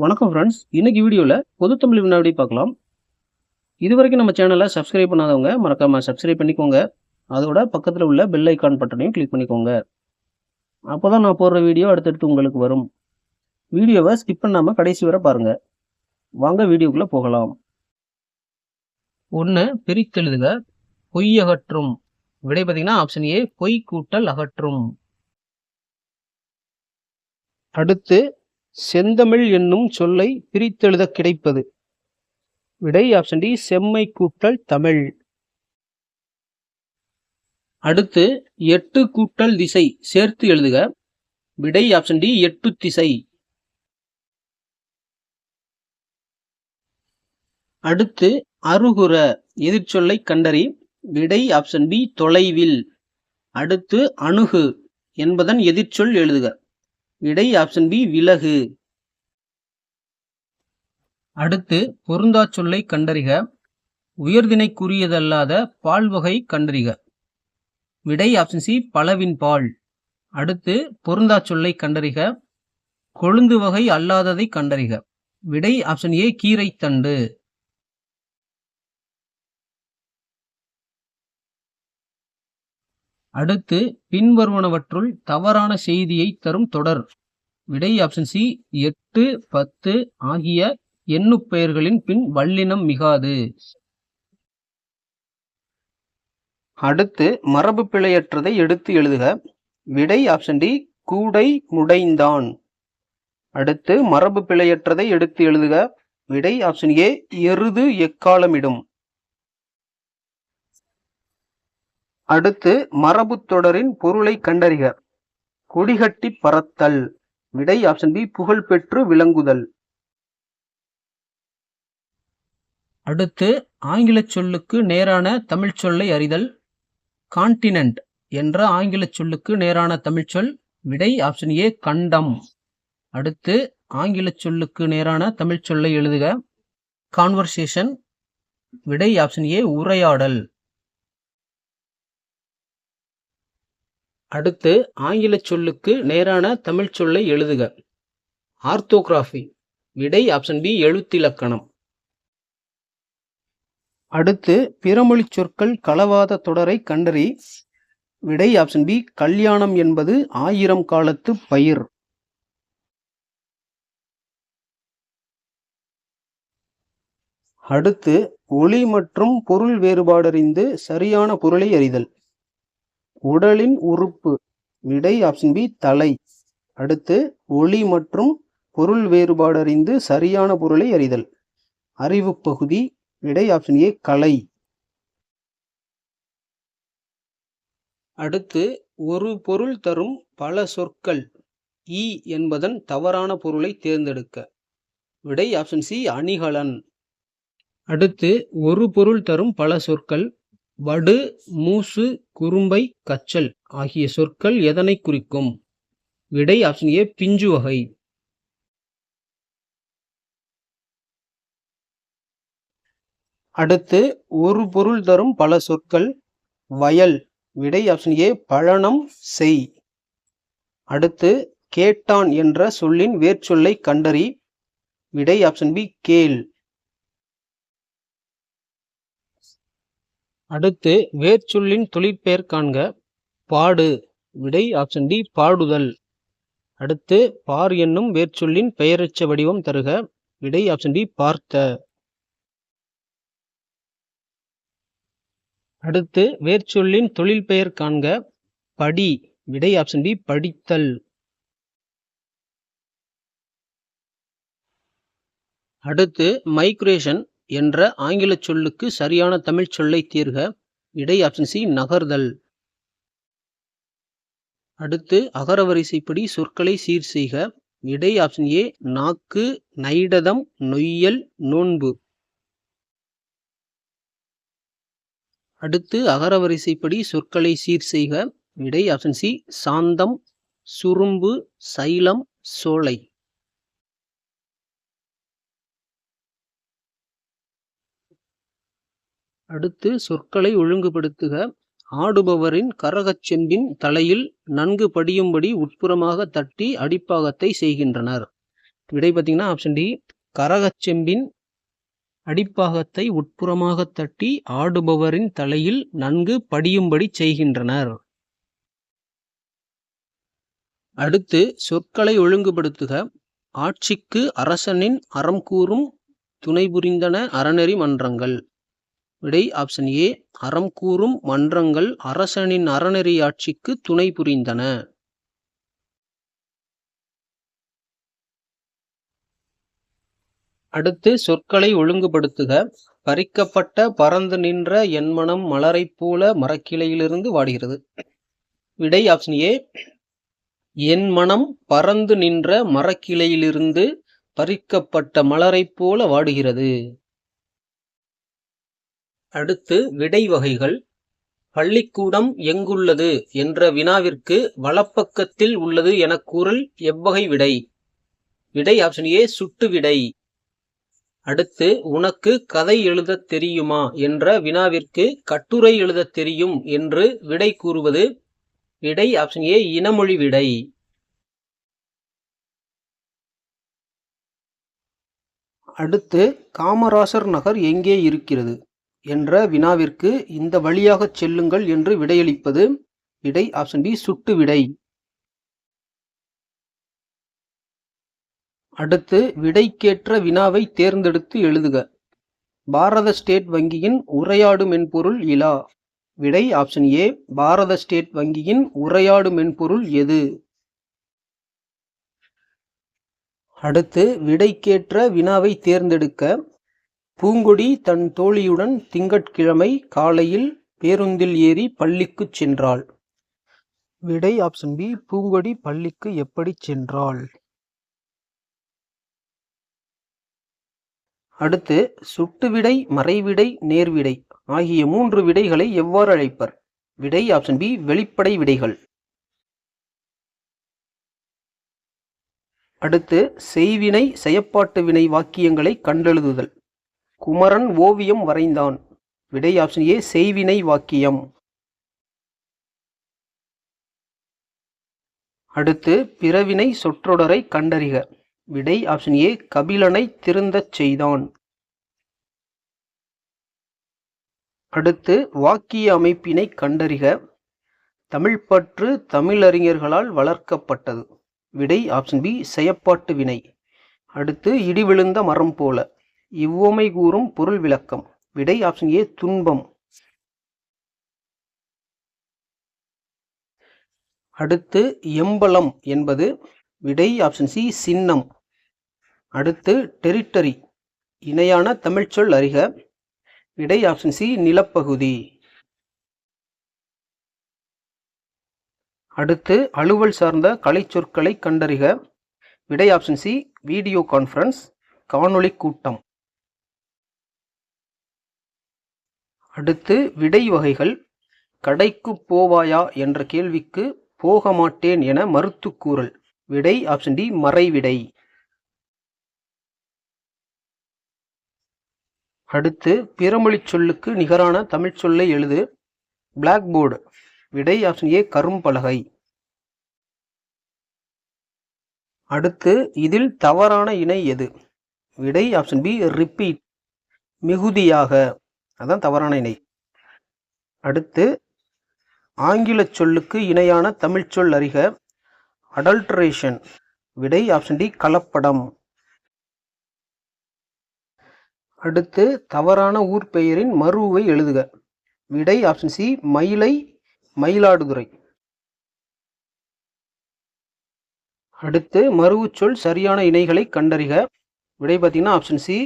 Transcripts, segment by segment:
வணக்கம் ஃப்ரெண்ட்ஸ் இன்னைக்கு வீடியோவில் பொதுத்தமிழ் வினாடி பார்க்கலாம். இது வரைக்கும் நம்ம சேனலை சப்ஸ்கிரைப் பண்ணாதவங்க மறக்காமல் சப்ஸ்கிரைப் பண்ணிக்கோங்க. அதோட பக்கத்தில் உள்ள பெல் ஐக்கான் பட்டனையும் கிளிக் பண்ணிக்கோங்க. அப்போ தான் நான் போடுற வீடியோ அடுத்தடுத்து உங்களுக்கு வரும். வீடியோவை ஸ்கிப் பண்ணாமல் கடைசி வரை பாருங்கள் வாங்க வீடியோக்குள்ளே போகலாம். ஒன்று பிரித்தெழுதுக. பொய் அகற்றும். விடை பார்த்தீங்கன்னா ஆப்ஷன் ஏ பொய் கூட்டல் அகற்றும். அடுத்து செந்தமிழ் என்னும் சொல்லை பிரித்தெழுத கிடைப்பது. விடை ஆப்ஷன் டி செம்மை கூட்டல் தமிழ். அடுத்து எட்டு கூட்டல் திசை சேர்த்து எழுதுக. விடை ஆப்ஷன் டி எட்டு திசை. அடுத்து அருகுற எதிர்ச்சொல்லை கண்டறி. விடை ஆப்ஷன் பி தொலைவில். அடுத்து அணுகு என்பதன் எதிர்ச்சொல் எழுதுக. விடை ஆப்ஷன் பி விலகு. அடுத்து பொருந்தா சொல்லை கண்டறிக. உயர்தினைக்குரியதல்லாத பால் வகை கண்டறிக. விடை ஆப்ஷன் சி பலவின் பால். அடுத்து பொருந்தா சொல்லை கண்டறிக. கொழுந்து வகை அல்லாததை கண்டறிக. விடை ஆப்ஷன் ஏ கீரைத்தண்டு. அடுத்து பின்வருவனவற்றுள் தவறான செய்தியை தரும் தொடர். விடை ஆப்ஷன் சி எட்டு பத்து ஆகிய எண்ணுப் பெயர்களின் பின் வல்லினம் மிகாது. அடுத்து மரபு பிழையற்றதை எடுத்து எழுதுக. விடை ஆப்ஷன் டி கூடை முடைந்தான். அடுத்து மரபு பிழையற்றதை எடுத்து எழுதுக. விடை ஆப்ஷன் ஏ எருது எக்காலமிடும். அடுத்து மரபு தொடரின் பொருளை கண்டறிக. கொடிகட்டி பறத்தல். விடை ஆப்ஷன் பி புகழ் பெற்று விளங்குதல். அடுத்து ஆங்கில சொல்லுக்கு நேரான தமிழ் சொல்லை அறிதல். கான்டினென்ட் என்ற ஆங்கில சொல்லுக்கு நேரான தமிழ்ச்சொல் விடை ஆப்ஷன் ஏ கண்டம். அடுத்து ஆங்கில சொல்லுக்கு நேரான தமிழ் சொல்லை எழுதுக. கான்வர்சேஷன் விடை ஆப்ஷன் ஏ உரையாடல். அடுத்து ஆங்கில சொல்லுக்கு நேரான தமிழ் சொல்லை எழுதுக. ஆர்த்தோகிராஃபி. விடை ஆப்ஷன் பி எழுத்திலக்கணம். அடுத்து பிறமொழி சொற்கள் களவாத தொடரை கண்டறி விடை ஆப்ஷன் பி கல்யாணம் என்பது ஆயிரம் காலத்து பயிர். அடுத்து ஒளி மற்றும் பொருள் வேறுபாடறிந்து சரியான பொருளை அறிதல். உடலின் உறுப்பு விடை ஆப்ஷன் பி தலை. அடுத்து ஒளி மற்றும் பொருள் வேறுபாடறிந்து சரியான பொருளை அறிதல். அறிவு பகுதி விடை ஆப்ஷன் ஏ கலை. அடுத்து ஒரு பொருள் தரும் பல சொற்கள் இ என்பதன் தவறான பொருளை தேர்ந்தெடுக்க. விடை ஆப்ஷன் சி அணிகலன். அடுத்து ஒரு பொருள் தரும் பல சொற்கள் வடு மூசு குறும்பை கச்சல் ஆகிய சொற்கள் எதனை குறிக்கும்? விடை ஆப்ஷன் ஏ பிஞ்சு வகை. அடுத்து ஒரு பொருள் தரும் பல சொற்கள். வயல். விடை ஆப்ஷன் ஏ பழனம் செய். அடுத்து கேட்டான் என்ற சொல்லின் வேர்ச்சொல்லை கண்டறி. விடை ஆப்ஷன் பி கேள். அடுத்து வேர்ச்சொல்லின் தொழிற்பெயர் காண்க. பாடு. விடை ஆப்ஷன் டி பாடுதல். அடுத்து பார் என்னும் வேர்ச்சொல்லின் பெயரச்ச வடிவம் தருக. விடை ஆப்ஷன் டி பார்த்த. அடுத்து வேர்ச்சொல்லின் தொழில் பெயர் காண்க. படி. விடை ஆப்ஷன் டி படித்தல். அடுத்து மைக்ரேஷன் என்ற ஆங்கில சொல்லுக்கு சரியான தமிழ் சொல்லை தீர்க. இடை ஆப்ஷன் சி நகர்தல். அடுத்து அகரவரிசைப்படி சொற்களை சீர் செய்க. இடை ஆப்ஷன் ஏ நாக்கு நைடதம் நொய்யல் நோன்பு. அடுத்து அகரவரிசைப்படி சொற்களை சீர் செய்க. இடை ஆப்ஷன் சி சாந்தம் சுரும்பு சைலம் சோலை. அடுத்து சொற்களை ஒழுங்குபடுத்துக. ஆடுபவரின் கரகச் செம்பின் தலையில் நன்கு படியும்படி உட்புறமாக தட்டி அடிப்பாகத்தை செய்கின்றனர். விடை பார்த்தீங்கன்னா ஆப்ஷன் டி கரகச்செம்பின் அடிப்பாகத்தை உட்புறமாக தட்டி ஆடுபவரின் தலையில் நன்கு படியும்படி செய்கின்றனர். அடுத்து சொற்களை ஒழுங்குபடுத்துக. ஆட்சிக்கு அரசனின் அறம் கூறும் துணை புரிந்தன அறநெறி மன்றங்கள். விடை ஆப்ஷன் ஏ அறம் கூறும் மன்றங்கள் அரசனின் அறநெறியாட்சிக்கு துணை புரிந்தன. அடுத்து சொற்களை ஒழுங்குபடுத்துக. பறிக்கப்பட்ட பறந்து நின்ற என்மனம் மலரைப் போல மரக்கிளையிலிருந்து வாடுகிறது. விடை ஆப்ஷன் ஏ என் மனம் பறந்து நின்ற மரக்கிளையிலிருந்து பறிக்கப்பட்ட மலரைப் போல வாடுகிறது. அடுத்து விடை வகைகள் பள்ளிக்கூடம் எங்குள்ளது என்ற வினாவிற்கு வலப்பக்கத்தில் உள்ளது எனக் கூறல் எவ்வகை விடை. விடை ஆப்ஷன் ஏ சுட்டு விடை. அடுத்து உனக்கு கதை எழுதத் தெரியுமா என்ற வினாவிற்கு கட்டுரை எழுதத் தெரியும் என்று விடை கூறுவது. விடை ஆப்ஷன் ஏ இனமொழி விடை. அடுத்து காமராசர் நகர் எங்கே இருக்கிறது? என்ற வினாவிற்கு இந்த வழியாகச் செல்லுங்கள் என்று விடையளிப்பது விடை ஆப்ஷன் பி சுட்டு விடை. அடுத்து விடைக்கேற்ற வினாவை தேர்ந்தெடுத்து எழுதுக. பாரத ஸ்டேட் வங்கியின் உரையாடு மென்பொருள் இலா. விடை ஆப்ஷன் ஏ பாரத ஸ்டேட் வங்கியின் உரையாடு மென்பொருள் எது? அடுத்து விடைக்கேற்ற வினாவை தேர்ந்தெடுக்க பூங்கொடி தன் தோழியுடன் திங்கட்கிழமை காலையில் பேருந்தில் ஏறி பள்ளிக்குச் சென்றாள். விடை ஆப்ஷன் பி பூங்கொடி பள்ளிக்கு எப்படி சென்றாள்? அடுத்து சுட்டுவிடை மறைவிடை நேர்விடை ஆகிய மூன்று விடைகளை எவ்வாறு அழைப்பர்? விடை ஆப்ஷன் பி வெளிப்படை விடைகள். அடுத்து செய்வினை செயப்பாட்டு வினை வாக்கியங்களை கண்டெழுதுதல். குமரன் ஓவியம் வரைந்தான். விடை ஆப்ஷன் ஏ செய்வினை வாக்கியம். அடுத்து பிறவினை சொற்றொடரை கண்டறிக. விடை ஆப்ஷன் ஏ கபிலனை திருந்தச் செய்தான். அடுத்து வாக்கிய அமைப்பினை கண்டறிக. தமிழ்ப்பற்று தமிழறிஞர்களால் வளர்க்கப்பட்டது. விடை ஆப்ஷன் பி செயப்பாட்டு வினை. அடுத்து இடி விழுந்த மரம் போல. இவ்வுமை கூறும் பொருள் விளக்கம். விடை ஆப்ஷன் ஏ துன்பம். அடுத்து எம்பலம் என்பது விடை ஆப்ஷன் சி சின்னம். அடுத்து டெரிட்டரி இணையான தமிழ்ச்சொல் அறிக. விடை ஆப்ஷன் சி நிலப்பகுதி. அடுத்து அலுவல் சார்ந்த கலைச்சொற்களை கண்டறிக. விடை ஆப்ஷன் சி வீடியோ கான்ஃபரன்ஸ் காணொளி கூட்டம். அடுத்து விடை வகைகள் கடைக்கு போவாயா என்ற கேள்விக்கு போக மாட்டேன் என மறுத்து கூறல் விடை ஆப்ஷன் டி மறைவிடை. அடுத்து பிறமொழி சொல்லுக்கு நிகரான தமிழ் சொல்லை எழுது பிளாக் போர்டு விடை ஆப்ஷன் ஏ கரும்பலகை. அடுத்து இதில் தவறான இணை எது? விடை ஆப்ஷன் பி ரிப்பீட் மிகுதியாக. அதான் தவறான இணை. அடுத்து ஆங்கில சொல்லுக்கு இணையான தமிழ் சொல் அறிக அடல்ட்ரேஷன் விடை ஆப்ஷன் டி கலப்படம். அடுத்து தவறான ஊர் பெயரின் மருவை எழுதுக. விடை ஆப்ஷன் சி மயிலை மயிலாடுதுறை. அடுத்து மறுவுச்சொல் சரியான இணைகளை கண்டறிக. விடை பார்த்தீங்கன்னா ஆப்ஷன் சி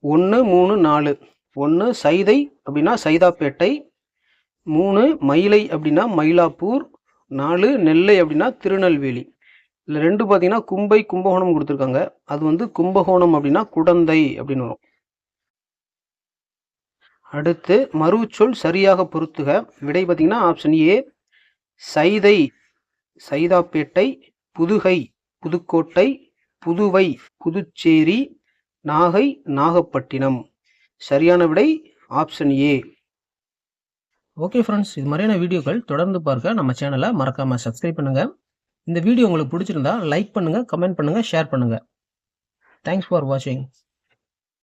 ஒன்று மூணு நாலு. ஒன்று சைதை அப்படின்னா சைதாப்பேட்டை மூணு மயிலை அப்படின்னா மயிலாப்பூர் நாலு நெல்லை அப்படின்னா திருநெல்வேலி. இதில் ரெண்டு பார்த்தீங்கன்னா கும்பை கும்பகோணம் கொடுத்துருக்காங்க. அது வந்து கும்பகோணம் அப்படின்னா குடந்தை அப்படின்னு வரும். அடுத்து மறுச்சொல் சரியாக பொருத்துக. விடை பார்த்தீங்கன்னா ஆப்ஷன் ஏ சைதை சைதாப்பேட்டை புதுகை புதுக்கோட்டை புதுவை புதுச்சேரி நாகை நாகப்பட்டினம். சரியான விடை ஆப்ஷன் ஏ ஓகே ஃப்ரெண்ட்ஸ் இது மாதிரியான வீடியோக்கள் தொடர்ந்து பார்க்க நம்ம சேனலை மறக்காமல் சப்ஸ்கிரைப் பண்ணுங்கள் இந்த வீடியோ உங்களுக்கு பிடிச்சிருந்தா லைக் பண்ணுங்கள் கமெண்ட் பண்ணுங்கள் ஷேர் பண்ணுங்கள் தேங்க்ஸ் ஃபார் வாட்சிங்